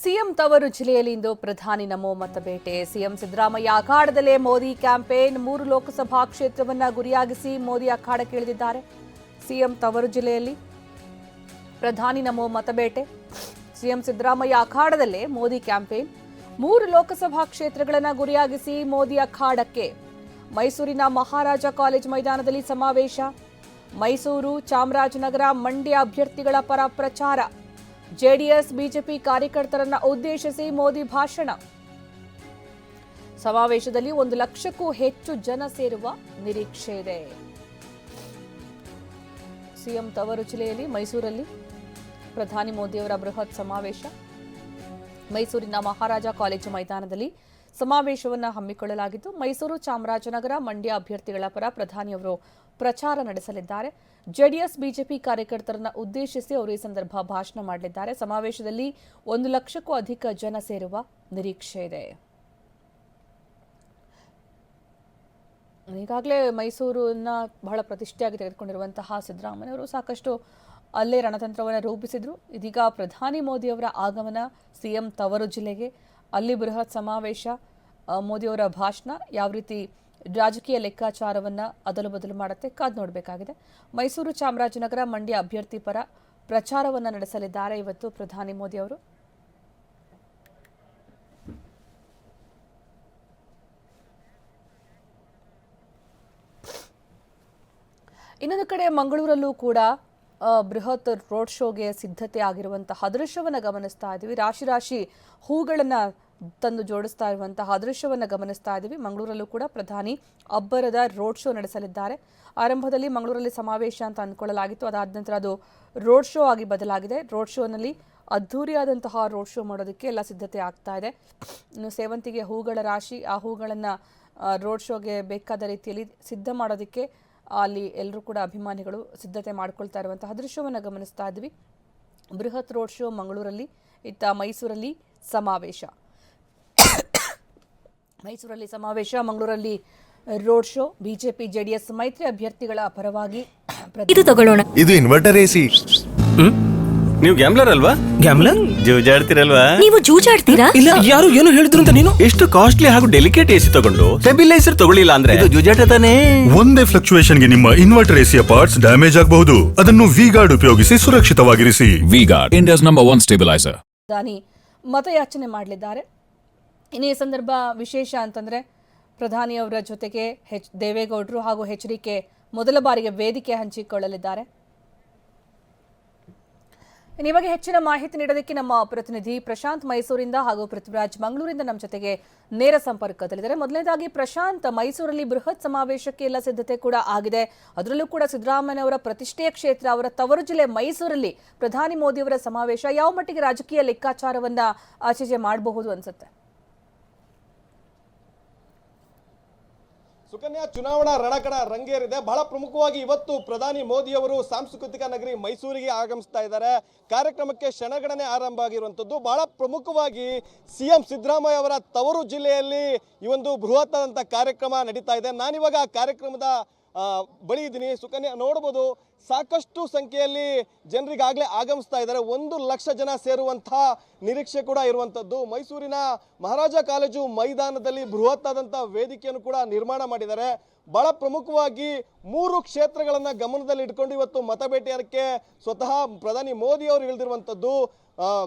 CM ತವರು ಜಿಲ್ಲೆಯಲ್ಲಿ ಇಂದು ಪ್ರಧಾನಿ ನಮೋ ಮತ ಭೇಟೆ ಸಿಎಂ ಸಿದ್ದರಾಮಯ್ಯ ಅಖಾಡದಲ್ಲೇ ಮೋದಿ ಕ್ಯಾಂಪೇನ್ ಮೂರು ಲೋಕಸಭಾ ಕ್ಷೇತ್ರವನ್ನ ಗುರಿಯಾಗಿಸಿ ಮೋದಿ ಅಖಾಡಕ್ಕೆ ಇಳಿದಿದ್ದಾರೆ ಸಿಎಂ ತವರು ಜಿಲ್ಲೆಯಲ್ಲಿ ಪ್ರಧಾನಿ ನಮೋ ಮತಬೇಟೆ ಸಿಎಂ ಸಿದ್ದರಾಮಯ್ಯ ಅಖಾಡದಲ್ಲೇ ಮೋದಿ ಕ್ಯಾಂಪೇನ್ ಮೂರು ಲೋಕಸಭಾ ಕ್ಷೇತ್ರಗಳನ್ನ ಗುರಿಯಾಗಿಸಿ ಮೋದಿ ಅಖಾಡಕ್ಕೆ. ಮೈಸೂರಿನ ಮಹಾರಾಜ ಕಾಲೇಜ್ ಮೈದಾನದಲ್ಲಿ ಸಮಾವೇಶ. ಮೈಸೂರು ಚಾಮರಾಜನಗರ ಮಂಡ್ಯ ಅಭ್ಯರ್ಥಿಗಳ ಪರ ಪ್ರಚಾರ. ಜೆಡಿಎಸ್, ಬಿಜೆಪಿ ಕಾರ್ಯಕರ್ತರನ್ನ ಉದ್ದೇಶಿಸಿ ಮೋದಿ ಭಾಷಣ. ಸಮಾವೇಶದಲ್ಲಿ ಒಂದು ಲಕ್ಷಕ್ಕೂ ಹೆಚ್ಚು ಜನ ಸೇರುವ ನಿರೀಕ್ಷೆ ಇದೆ. ಸಿಎಂ ತವರು ಜಿಲ್ಲೆಯಲ್ಲಿ ಮೈಸೂರಲ್ಲಿ ಪ್ರಧಾನಿ ಮೋದಿಯವರ ಬೃಹತ್ ಸಮಾವೇಶ. ಮೈಸೂರಿನ ಮಹಾರಾಜ ಕಾಲೇಜು ಮೈದಾನದಲ್ಲಿ ಸಮಾವೇಶವನ್ನು ಹಮ್ಮಿಕೊಳ್ಳಲಾಗಿದ್ದು, ಮೈಸೂರು ಚಾಮರಾಜನಗರ ಮಂಡ್ಯ ಅಭ್ಯರ್ಥಿಗಳ ಪರ ಪ್ರಧಾನಿಯವರು ಪ್ರಚಾರ ನಡೆಸಲಿದ್ದಾರೆ. ಜೆಡಿಎಸ್, ಬಿಜೆಪಿ ಕಾರ್ಯಕರ್ತರನ್ನ ಉದ್ದೇಶಿಸಿ ಅವರು ಈ ಸಂದರ್ಭ ಭಾಷಣ ಮಾಡಲಿದ್ದಾರೆ. ಸಮಾವೇಶದಲ್ಲಿ ಒಂದು ಲಕ್ಷಕ್ಕೂ ಅಧಿಕ ಜನ ಸೇರುವ ನಿರೀಕ್ಷೆ ಇದೆ. ಈಗಾಗಲೇ ಮೈಸೂರನ್ನ ಬಹಳ ಪ್ರತಿಷ್ಠೆಯಾಗಿ ತೆಗೆದುಕೊಂಡಿರುವಂತಹ ಸಿದ್ದರಾಮಯ್ಯವರು ಸಾಕಷ್ಟು ಅಲ್ಲೇ ರಣತಂತ್ರವನ್ನು ರೂಪಿಸಿದ್ರು. ಇದೀಗ ಪ್ರಧಾನಿ ಮೋದಿಯವರ ಆಗಮನ ಸಿಎಂ ತವರು ಜಿಲ್ಲೆಗೆ ಅಲ್ಲಿ ಬೃಹತ್ ಸಮಾವೇಶ ಮೋದಿಯವರ ಭಾಷಣ ಯಾವ ರೀತಿ ರಾಜಕೀಯ ಲೆಕ್ಕಾಚಾರವನ್ನ ಅದಲು ಬದಲು ಮಾಡುತ್ತೆ, ಕಾದು ನೋಡಬೇಕಾಗಿದೆ. ಮೈಸೂರು ಚಾಮರಾಜನಗರ ಮಂಡ್ಯ ಅಭ್ಯರ್ಥಿ ಪರ ಪ್ರಚಾರವನ್ನ ನಡೆಸಲಿದ್ದಾರೆ ಇವತ್ತು ಪ್ರಧಾನಿ ಮೋದಿ ಅವರು. ಇನ್ನೊಂದು ಕಡೆ ಮಂಗಳೂರಲ್ಲೂ ಕೂಡ ಬೃಹತ್ ರೋಡ್ ಶೋಗೆ ಸಿದ್ಧತೆ ಆಗಿರುವಂತಹ ದೃಶ್ಯವನ್ನು ಗಮನಿಸ್ತಾ ಇದ್ದೀವಿ. ರಾಶಿ ರಾಶಿ ಹೂಗಳನ್ನ ತಂದು ಜೋಡಿಸ್ತಾ ಇರುವಂತಹ ಅದೃಶ್ಯವನ್ನು ಗಮನಿಸ್ತಾ ಇದ್ದೀವಿ. ಮಂಗಳೂರಲ್ಲೂ ಕೂಡ ಪ್ರಧಾನಿ ಅಬ್ಬರದ ರೋಡ್ ಶೋ ನಡೆಸಲಿದ್ದಾರೆ. ಆರಂಭದಲ್ಲಿ ಮಂಗಳೂರಲ್ಲಿ ಸಮಾವೇಶ ಅಂತ ಅಂದ್ಕೊಳ್ಳಲಾಗಿತ್ತು. ಅದಾದ ನಂತರ ಅದು ರೋಡ್ ಶೋ ಆಗಿ ಬದಲಾಗಿದೆ. ರೋಡ್ ಶೋನಲ್ಲಿ ಅದ್ಧೂರಿಯಾದಂತಹ ರೋಡ್ ಶೋ ಮಾಡೋದಕ್ಕೆ ಎಲ್ಲ ಸಿದ್ಧತೆ ಆಗ್ತಾ ಇದೆ. ಇನ್ನು ಸೇವಂತಿಗೆ ಹೂಗಳ ರಾಶಿ, ಆ ಹೂಗಳನ್ನು ರೋಡ್ ಶೋಗೆ ಬೇಕಾದ ರೀತಿಯಲ್ಲಿ ಸಿದ್ಧ ಮಾಡೋದಕ್ಕೆ ಅಲ್ಲಿ ಎಲ್ಲರೂ ಕೂಡ ಅಭಿಮಾನಿಗಳು ಸಿದ್ಧತೆ ಮಾಡ್ಕೊಳ್ತಾ ಇರುವಂತಹ ದೃಶ್ಯವನ್ನು ಗಮನಿಸ್ತಾ ಇದ್ವಿ ಬೃಹತ್ ರೋಡ್ ಶೋ ಮಂಗಳೂರಲ್ಲಿ, ಇತ್ತ ಮೈಸೂರಲ್ಲಿ ಸಮಾವೇಶ. ಮೈಸೂರಲ್ಲಿ ಸಮಾವೇಶ ಮಂಗಳೂರಲ್ಲಿ ರೋಡ್ ಶೋ ಬಿಜೆಪಿ ಜೆಡಿಎಸ್ ಮೈತ್ರಿ ಅಭ್ಯರ್ಥಿಗಳ ಪರವಾಗಿ ಇದು ತಗೊಳ್ಳೋಣ. ಇದು ಇನ್ವರ್ಟರ್ ಎಸಿ. ನೀವು ಗ್ಯಾಮ್ಲರ್ ಅಲ್ವಾ? ಗ್ಯಾಮ್ಲರ್? ಜೂಜಾಡ್ತಿರಲ್ವಾ? ನೀವು ಜೂಜಾಡ್ತೀರಾ? ಇಲ್ಲ ಯಾರು ಏನು ಹೇಳಿದ್ರು ಅಂತ ನೀನು? ಎಷ್ಟು ಕಾಸ್ಟ್ಲಿ ಹಾಗೂ ಡೆಲಿಕೇಟ್ ಎಸಿ ತಗೊಂಡು ಸ್ಟೆಬಿಲೈಸರ್ ತಗೊಳ್ಳಿಲ್ಲ ಅಂದ್ರೆ? ಇದು ಜೂಜಾಟ ತಾನೇ? ಒಂದೇ ಫ್ಲಕ್ಚುಯೇಷನ್ಗೆ ನಿಮ್ಮ ಇನ್ವರ್ಟರ್ ಎಸಿಯ ಪಾರ್ಟ್ಸ್ ಡ್ಯಾಮೇಜ್ ಆಗಬಹುದು. ಅದನ್ನು ವಿ ಗಾರ್ಡ್ ಉಪಯೋಗಿಸಿ ಸುರಕ್ಷಿತವಾಗಿರಿಸಿ. V Guard India's number one stabiliser ಮತಯಾಚನೆ ಮಾಡಲಿದ್ದಾರೆ. ಇನ್ನು ಈ ಸಂದರ್ಭ ವಿಶೇಷ ಅಂತಂದ್ರೆ ಪ್ರಧಾನಿಯವರ ಜೊತೆಗೆ ಹೆಚ್ ದೇವೇಗೌಡರು ಹಾಗೂ ಎಚ್ ಡಿ ಕೆ ಮೊದಲ ಬಾರಿಗೆ ವೇದಿಕೆ ಹಂಚಿಕೊಳ್ಳಲಿದ್ದಾರೆ. ಈ ಹೆಚ್ಚಿನ ಮಾಹಿತಿ ನೀಡೋದಕ್ಕೆ ನಮ್ಮ ಪ್ರತಿನಿಧಿ ಪ್ರಶಾಂತ್ ಮೈಸೂರಿಂದ ಹಾಗೂ ಪೃಥ್ವಿರಾಜ್ ಮಂಗಳೂರಿಂದ ನಮ್ಮ ಜೊತೆಗೆ ನೇರ ಸಂಪರ್ಕದಲ್ಲಿದ್ದಾರೆ. ಮೊದಲನೇದಾಗಿ ಪ್ರಶಾಂತ್, ಮೈಸೂರಲ್ಲಿ ಬೃಹತ್ ಸಮಾವೇಶಕ್ಕೆ ಎಲ್ಲ ಸಿದ್ಧತೆ ಕೂಡ ಆಗಿದೆ. ಅದರಲ್ಲೂ ಕೂಡ ಸಿದ್ದರಾಮಯ್ಯನವರ ಪ್ರತಿಷ್ಠೆಯ ಕ್ಷೇತ್ರ, ಅವರ ತವರು ಜಿಲ್ಲೆ ಮೈಸೂರಲ್ಲಿ ಪ್ರಧಾನಿ ಮೋದಿಯವರ ಸಮಾವೇಶ, ಯಾವ ಮಟ್ಟಿಗೆ ರಾಜಕೀಯ ಲೆಕ್ಕಾಚಾರವನ್ನ ಆಚೆಜೆ ಮಾಡಬಹುದು ಅನ್ಸುತ್ತೆ? ಸುಕನ್ಯಾ ಚುನಾವಣಾ ರಣಕಣ ರಂಗೇರಿದೆ. ಬಹಳ ಪ್ರಮುಖವಾಗಿ ಇವತ್ತು ಪ್ರಧಾನಿ ಮೋದಿ ಅವರು ಸಾಂಸ್ಕೃತಿಕ ನಗರಿ ಮೈಸೂರಿಗೆ ಆಗಮಿಸ್ತಾ ಇದ್ದಾರೆ. ಕಾರ್ಯಕ್ರಮಕ್ಕೆ ಕ್ಷಣಗಣನೆ ಆರಂಭ ಆಗಿರುವಂಥದ್ದು. ಬಹಳ ಪ್ರಮುಖವಾಗಿ ಸಿ ಎಂ ಸಿದ್ದರಾಮಯ್ಯ ಅವರ ತವರು ಜಿಲ್ಲೆಯಲ್ಲಿ ಈ ಒಂದು ಬೃಹತ್ತಾದಂಥ ಕಾರ್ಯಕ್ರಮ ನಡೀತಾ ಇದೆ. ನಾನಿವಾಗ ಕಾರ್ಯಕ್ರಮದ ಬಳಿ ಇದ್ದೀನಿ. ಸುಕನ್ಯಾ, ನೋಡ್ಬೋದು ಸಾಕಷ್ಟು ಸಂಖ್ಯೆಯಲ್ಲಿ ಜನರಿಗಾಗಲೇ ಆಗಮಿಸ್ತಾ ಇದ್ದಾರೆ. ಒಂದು ಲಕ್ಷ ಜನ ಸೇರುವಂತಹ ನಿರೀಕ್ಷೆ ಕೂಡ ಇರುವಂಥದ್ದು ಮೈಸೂರಿನ ಮಹಾರಾಜ ಕಾಲೇಜು ಮೈದಾನದಲ್ಲಿ ಬೃಹತ್ ಆದಂತಹ ವೇದಿಕೆಯನ್ನು ಕೂಡ ನಿರ್ಮಾಣ ಮಾಡಿದ್ದಾರೆ. ಬಹಳ ಪ್ರಮುಖವಾಗಿ ಮೂರು ಕ್ಷೇತ್ರಗಳನ್ನು ಗಮನದಲ್ಲಿ ಇಟ್ಕೊಂಡು ಇವತ್ತು ಮತಬೇಟೆಯಕ್ಕೆ ಸ್ವತಃ ಪ್ರಧಾನಿ ಮೋದಿ ಅವರು ಇಳಿದಿರುವಂಥದ್ದು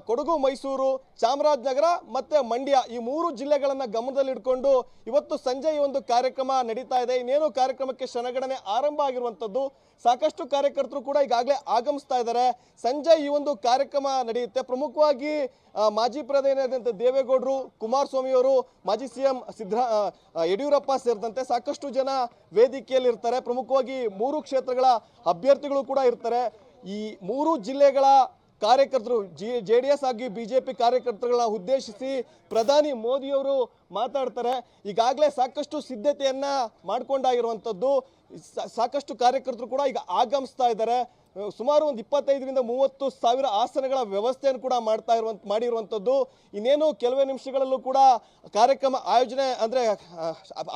ಕೊಡಗು, ಮೈಸೂರು, ಚಾಮರಾಜನಗರ ಮತ್ತೆ ಮಂಡ್ಯ ಈ ಮೂರು ಜಿಲ್ಲೆಗಳನ್ನು ಗಮನದಲ್ಲಿ ಇಟ್ಕೊಂಡು ಇವತ್ತು ಸಂಜೆ ಈ ಒಂದು ಕಾರ್ಯಕ್ರಮ ನಡೀತಾ ಇದೆ. ಇನ್ನೇನು ಕಾರ್ಯಕ್ರಮಕ್ಕೆ ಕ್ಷಣಗಣನೆ ಆರಂಭ ಆಗಿರುವಂಥದ್ದು ಸಾಕಷ್ಟು ಕಾರ್ಯಕರ್ತರು ಕೂಡ ಈಗಾಗಲೇ ಆಗಮಿಸ್ತಾ ಇದ್ದಾರೆ. ಸಂಜೆ ಈ ಒಂದು ಕಾರ್ಯಕ್ರಮ ನಡೆಯುತ್ತೆ. ಪ್ರಮುಖವಾಗಿ ಮಾಜಿ ಪ್ರಧಾನಿ ದೇವೇಗೌಡರು ಕುಮಾರಸ್ವಾಮಿ ಅವರು ಮಾಜಿ ಸಿ ಎಂ ಆ, ಯಡಿಯೂರಪ್ಪ ಸೇರಿದಂತೆ ಸಾಕಷ್ಟು ಜನ ವೇದಿಕೆಯಲ್ಲಿ ಇರ್ತಾರೆ ಪ್ರಮುಖವಾಗಿ ಮೂರು ಕ್ಷೇತ್ರಗಳ ಅಭ್ಯರ್ಥಿಗಳು ಕೂಡ ಇರ್ತಾರೆ. ಈ ಮೂರು ಜಿಲ್ಲೆಗಳ ಕಾರ್ಯಕರ್ತರು, ಜಿ ಜೆ ಡಿ ಎಸ್ ಆಗಿ ಬಿ ಜೆ ಪಿ ಕಾರ್ಯಕರ್ತರುಗಳನ್ನ ಉದ್ದೇಶಿಸಿ ಪ್ರಧಾನಿ ಮೋದಿಯವರು ಮಾತಾಡ್ತಾರೆ. ಈಗಾಗಲೇ ಸಾಕಷ್ಟು ಸಿದ್ಧತೆಯನ್ನು ಮಾಡ್ಕೊಂಡಾಗಿರುವಂಥದ್ದು ಸಾಕಷ್ಟು ಕಾರ್ಯಕರ್ತರು ಕೂಡ ಈಗ ಆಗಮಿಸ್ತಾ ಇದ್ದಾರೆ. ಸುಮಾರು ಒಂದು ಇಪ್ಪತ್ತೈದರಿಂದ ಮೂವತ್ತು ಸಾವಿರ ಆಸನಗಳ ವ್ಯವಸ್ಥೆಯನ್ನು ಕೂಡ ಮಾಡ್ತಾ ಇರುವಂತ, ಮಾಡಿರುವಂಥದ್ದು. ಇನ್ನೇನು ಕೆಲವೇ ನಿಮಿಷಗಳಲ್ಲೂ ಕೂಡ ಕಾರ್ಯಕ್ರಮ ಆಯೋಜನೆ ಅಂದರೆ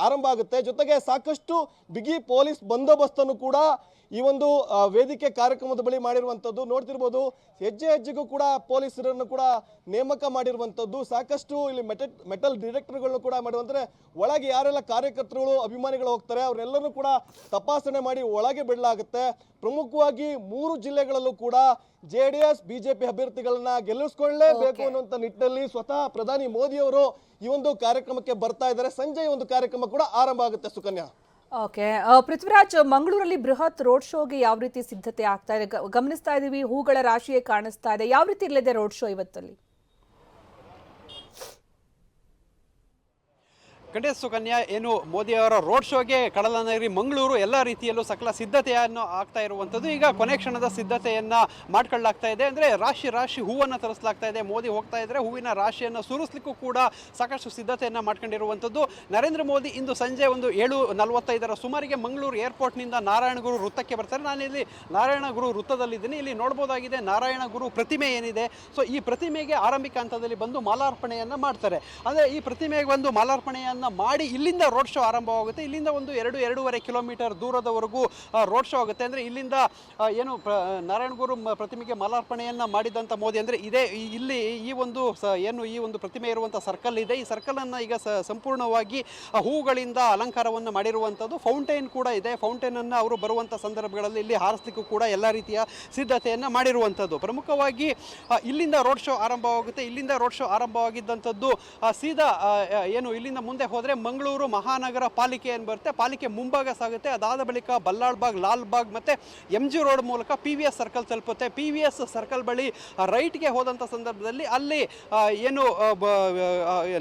ಆರಂಭ ಆಗುತ್ತೆ. ಜೊತೆಗೆ ಸಾಕಷ್ಟು ಬಿಗಿ ಪೊಲೀಸ್ ಬಂದೋಬಸ್ತನ್ನು ಕೂಡ ಈ ಒಂದು ವೇದಿಕೆ ಕಾರ್ಯಕ್ರಮದ ಬಳಿ ಮಾಡಿರುವಂಥದ್ದು ನೋಡ್ತಿರ್ಬೋದು. ಹೆಜ್ಜೆ ಹೆಜ್ಜೆಗೂ ಕೂಡ ಪೊಲೀಸರನ್ನು ಕೂಡ ನೇಮಕ ಮಾಡಿರುವಂಥದ್ದು. ಸಾಕಷ್ಟು ಇಲ್ಲಿ ಮೆಟಲ್ ಮೆಟಲ್ ಡಿರೆಕ್ಟರ್ಗಳನ್ನು ಕೂಡ ಮಾಡುವಂದರೆ ಒಳಗೆ ಯಾರೆಲ್ಲ ಕಾರ್ಯಕರ್ತರುಗಳು ಅಭಿಮಾನಿಗಳು ಹೋಗ್ತಾರೆ ಅವರೆಲ್ಲರೂ ಕೂಡ ತಪಾಸಣೆ ಮಾಡಿ ಒಳಗೆ ಬಿಡಲಾಗುತ್ತೆ. ಪ್ರಮುಖವಾಗಿ ಮೂರು ಜಿಲ್ಲೆಗಳಲ್ಲೂ ಕೂಡ ಜೆ ಡಿ ಎಸ್ ಬಿಜೆಪಿ ಅಭ್ಯರ್ಥಿಗಳನ್ನ ಗೆಲ್ಲಿಸ್ಕೊಳ್ಳೇಬೇಕು. ಅನ್ನುವಂಥ ನಿಟ್ಟಿನಲ್ಲಿ ಸ್ವತಃ ಪ್ರಧಾನಿ ಮೋದಿ ಅವರು ಈ ಒಂದು ಕಾರ್ಯಕ್ರಮಕ್ಕೆ ಬರ್ತಾ ಇದ್ದಾರೆ. ಸಂಜೆ ಒಂದು ಕಾರ್ಯಕ್ರಮ ಕೂಡ ಆರಂಭ ಆಗುತ್ತೆ ಸುಕನ್ಯಾ. ಓಕೆ ಪೃಥ್ವಿರಾಜ್, ಮಂಗಳೂರಲ್ಲಿ ಬೃಹತ್ ರೋಡ್ ಶೋಗೆ ಯಾವ ರೀತಿ ಸಿದ್ಧತೆ ಆಗ್ತಾ ಇದೆ? ಗಮನಿಸ್ತಾ ಇದೀವಿ, ಹೂಗಳ ರಾಶಿಯೇ ಕಾಣಿಸ್ತಾ ಇದೆ, ಯಾವ ರೀತಿ ಇರಲಿದೆ ರೋಡ್ ಶೋ ಇವತ್ತಲ್ಲಿ? ಖಂಡಿತ ಸುಕನ್ಯಾ, ಏನು ಮೋದಿಯವರ ರೋಡ್ ಶೋಗೆ ಕಡಲನಗರಿ ಮಂಗಳೂರು ಎಲ್ಲ ರೀತಿಯಲ್ಲೂ ಸಕಲ ಸಿದ್ಧತೆಯನ್ನು ಆಗ್ತಾ ಇರುವಂಥದ್ದು. ಈಗ ಕೊನೆ ಕ್ಷಣದ ಸಿದ್ಧತೆಯನ್ನು ಮಾಡ್ಕೊಳ್ಳಾಗ್ತಾ ಇದೆ. ಅಂದರೆ ರಾಶಿ ರಾಶಿ ಹೂವನ್ನು ತರಿಸಲಾಗ್ತಾ ಇದೆ. ಮೋದಿ ಹೋಗ್ತಾ ಇದ್ದರೆ ಹೂವಿನ ರಾಶಿಯನ್ನು ಸುರಿಸ್ಲಿಕ್ಕೂ ಕೂಡ ಸಾಕಷ್ಟು ಸಿದ್ಧತೆಯನ್ನು ಮಾಡ್ಕೊಂಡಿರುವಂಥದ್ದು. ನರೇಂದ್ರ ಮೋದಿ ಇಂದು ಸಂಜೆ ಒಂದು ಏಳು ನಲವತ್ತೈದರ ಸುಮಾರಿಗೆ ಮಂಗಳೂರು ಏರ್ಪೋರ್ಟ್ನಿಂದ ನಾರಾಯಣಗುರು ವೃತ್ತಕ್ಕೆ ಬರ್ತಾರೆ. ನಾನು ಇಲ್ಲಿ ನಾರಾಯಣಗುರು ವೃತ್ತದಲ್ಲಿದ್ದೀನಿ. ಇಲ್ಲಿ ನೋಡ್ಬೋದಾಗಿದೆ ನಾರಾಯಣಗುರು ಪ್ರತಿಮೆ ಏನಿದೆ. ಸೊ ಈ ಪ್ರತಿಮೆಗೆ ಆರಂಭಿಕ ಹಂತದಲ್ಲಿ ಬಂದು ಮಾಲಾರ್ಪಣೆಯನ್ನು ಮಾಡ್ತಾರೆ. ಅಂದರೆ ಈ ಪ್ರತಿಮೆಗೆ ಬಂದು ಮಾಲಾರ್ಪಣೆಯನ್ನು ಮಾಡಿ ಇಲ್ಲಿಂದ ರೋಡ್ ಶೋ ಆರಂಭವಾಗುತ್ತೆ. ಇಲ್ಲಿಂದ ಒಂದು ಎರಡು, ಎರಡೂವರೆ ಕಿಲೋಮೀಟರ್ ದೂರದವರೆಗೂ ರೋಡ್ ಶೋ ಆಗುತ್ತೆ. ಅಂದರೆ ಇಲ್ಲಿಂದ ಏನು ನಾರಾಯಣಗುರು ಪ್ರತಿಮೆಗೆ ಮಾಲಾರ್ಪಣೆಯನ್ನು ಮಾಡಿದಂಥ ಮೋದಿ ಅಂದರೆ ಇದೇ ಇಲ್ಲಿ ಈ ಒಂದು ಏನು ಈ ಒಂದು ಪ್ರತಿಮೆ ಇರುವಂಥ ಸರ್ಕಲ್ ಇದೆ. ಈ ಸರ್ಕಲನ್ನು ಈಗ ಸಂಪೂರ್ಣವಾಗಿ ಹೂಗಳಿಂದ ಅಲಂಕಾರವನ್ನು ಮಾಡಿರುವಂಥದ್ದು ಫೌಂಟೈನ್ ಕೂಡ ಇದೆ. ಫೌಂಟೈನನ್ನು ಅವರು ಬರುವಂಥ ಸಂದರ್ಭಗಳಲ್ಲಿ ಇಲ್ಲಿ ಹಾರಿಸ್ಲಿಕ್ಕೂ ಕೂಡ ಎಲ್ಲ ರೀತಿಯ ಸಿದ್ಧತೆಯನ್ನು ಮಾಡಿರುವಂಥದ್ದು ಪ್ರಮುಖವಾಗಿ ಇಲ್ಲಿಂದ ರೋಡ್ ಶೋ ಆರಂಭವಾಗುತ್ತೆ. ಇಲ್ಲಿಂದ ರೋಡ್ ಶೋ ಆರಂಭವಾಗಿದ್ದಂಥದ್ದು ಸೀದಾ ಏನು ಇಲ್ಲಿಂದ ಮುಂದೆ ಹೋದರೆ ಮಂಗಳೂರು ಮಹಾನಗರ ಪಾಲಿಕೆ ಏನು ಬರುತ್ತೆ? ಪಾಲಿಕೆ ಮುಂಭಾಗ ಸಾಗುತ್ತೆ. ಅದಾದ ಬಳಿಕ ಬಲ್ಲಾಳ್ಬಾಗ್ ಲಾಲ್ಬಾಗ್ ಮತ್ತು ಎಂ ಜಿ ರೋಡ್ ಮೂಲಕ ಪಿ ವಿ ಎಸ್ ಸರ್ಕಲ್ ತಲುಪುತ್ತೆ. ಪಿ ವಿ ಎಸ್ ಸರ್ಕಲ್ ಬಳಿ ರೈಟ್ಗೆ ಹೋದಂಥ ಸಂದರ್ಭದಲ್ಲಿ ಅಲ್ಲಿ ಏನು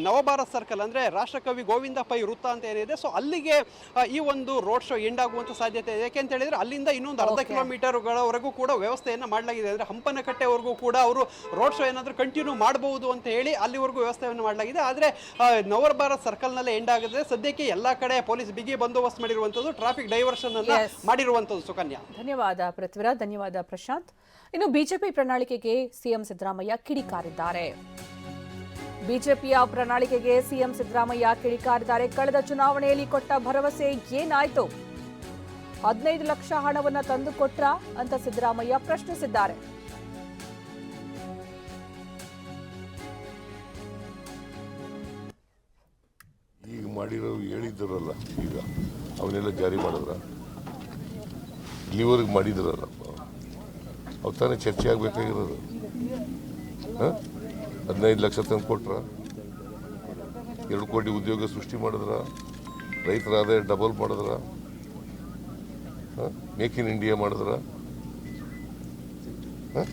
ನವಭಾರತ್ ಸರ್ಕಲ್ ಅಂದರೆ ರಾಷ್ಟ್ರಕವಿ ಗೋವಿಂದ ಪೈ ವೃತ್ತ ಅಂತ ಏನಿದೆ. ಸೊ ಅಲ್ಲಿಗೆ ಈ ಒಂದು ರೋಡ್ ಶೋ ಎಂಡ್ ಆಗುವಂಥ ಸಾಧ್ಯತೆ ಇದೆ. ಯಾಕೆ ಅಂತ ಹೇಳಿದ್ರೆ ಅಲ್ಲಿಂದ ಇನ್ನೊಂದು ಅರ್ಧ. ಕಿಲೋಮೀಟರ್ಗಳವರೆಗೂ ಕೂಡ ವ್ಯವಸ್ಥೆಯನ್ನು ಮಾಡಲಾಗಿದೆ. ಅಂದರೆ ಹಂಪನಕಟ್ಟೆವರೆಗೂ ಕೂಡ ಅವರು ರೋಡ್ ಶೋ ಏನಾದರೂ ಕಂಟಿನ್ಯೂ ಮಾಡಬಹುದು ಅಂತ ಹೇಳಿ ಅಲ್ಲಿವರೆಗೂ ವ್ಯವಸ್ಥೆಯನ್ನು ಮಾಡಲಾಗಿದೆ. ಆದರೆ ನವಭಾರತ್ ಭಾರತ್ ಸರ್ಕಲ್ನಲ್ಲೇ ಎಂಡ್ ಆಗಿದೆ ಸದ್ಯಕ್ಕೆ ಎಲ್ಲಾ ಕಡೆ ಪೊಲೀಸ್ ಬಿಗಿ ಬಂದೋಬಸ್ತ್ ಮಾಡಿರುವಂಥದ್ದು ಟ್ರಾಫಿಕ್ ಡೈವರ್ಷನ್ ಅನ್ನ. ಮಾಡಿರುವಂಥದ್ದು. ಸುಕನ್ಯಾ. ಧನ್ಯವಾದ ಪೃಥ್ವಿರಾಜ್ ಧನ್ಯವಾದ ಪ್ರಶಾಂತ್. ಇನ್ನು ಬಿಜೆಪಿ ಪ್ರಣಾಳಿಕೆಗೆ ಸಿಎಂ ಸಿದ್ದರಾಮಯ್ಯ ಕಿಡಿಕಾರಿದ್ದಾರೆ. ಬಿಜೆಪಿಯ ಪ್ರಣಾಳಿಕೆಗೆ ಸಿಎಂ ಸಿದ್ದರಾಮಯ್ಯ ಕಿಡಿಕಾರಿದ್ದಾರೆ. ಕಳೆದ ಚುನಾವಣೆಯಲ್ಲಿ ಕೊಟ್ಟ ಭರವಸೆ ಏನಾಯ್ತು? ಹದಿನೈದು ಲಕ್ಷ ಹಣವನ್ನ ತಂದು ಕೊಟ್ರ ಅಂತ ಸಿದ್ದರಾಮಯ್ಯ ಪ್ರಶ್ನಿಸಿದ್ದಾರೆ. ಮಾಡಿರೋ ಹೇಳಿದ್ರಲ್ಲ ಈಗ, ಅವನ್ನೆಲ್ಲ ಜಾರಿ ಮಾಡಿದ್ರ? ಇಲ್ಲಿವರೆಗೆ ಮಾಡಿದ್ರಲ್ಲ ಅವ್ರು ತಾನೇ ಚರ್ಚೆ ಆಗಬೇಕಾಗಿರೋದು. ಹದಿನೈದು ಲಕ್ಷ ತಂದು ಕೊಟ್ರ? ಎರಡು ಕೋಟಿ ಉದ್ಯೋಗ ಸೃಷ್ಟಿ ಮಾಡಿದ್ರ? ರೈತರ ಆದಾಯ ಡಬಲ್ ಮಾಡಿದ್ರ? ಮೇಕ್ ಇನ್ ಇಂಡಿಯಾ ಮಾಡಿದ್ರ? ಹಾಂ?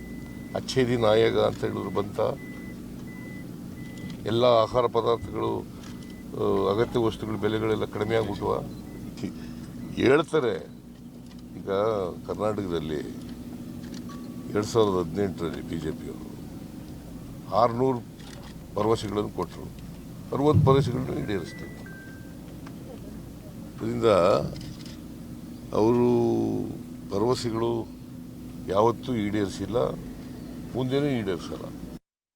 ಅಚ್ಛೇದಿ ನಾಯಕ ಅಂತ ಹೇಳಿದ್ರು ಬಂತ? ಎಲ್ಲ ಆಹಾರ ಪದಾರ್ಥಗಳು ಅಗತ್ಯ ವಸ್ತುಗಳ, ಬೆಲೆಗಳೆಲ್ಲ ಕಡಿಮೆ ಆಗ್ಬಿಟ್ವ. ಹೇಳ್ತಾರೆ. ಈಗ ಕರ್ನಾಟಕದಲ್ಲಿ ಎರಡು ಸಾವಿರದ ಹದಿನೆಂಟರಲ್ಲಿ ಬಿ ಜೆ ಪಿಯವರು ಆರುನೂರು ಭರವಸೆಗಳನ್ನು ಕೊಟ್ಟರು. ಅರವತ್ತು ಭರವಸೆಗಳನ್ನು ಈಡೇರಿಸ್ತೀವಿ ಅದರಿಂದ ಅವರು ಭರವಸೆಗಳು ಯಾವತ್ತೂ ಈಡೇರಿಸಿಲ್ಲ, ಮುಂದೆನೂ ಈಡೇರಿಸಲ್ಲ.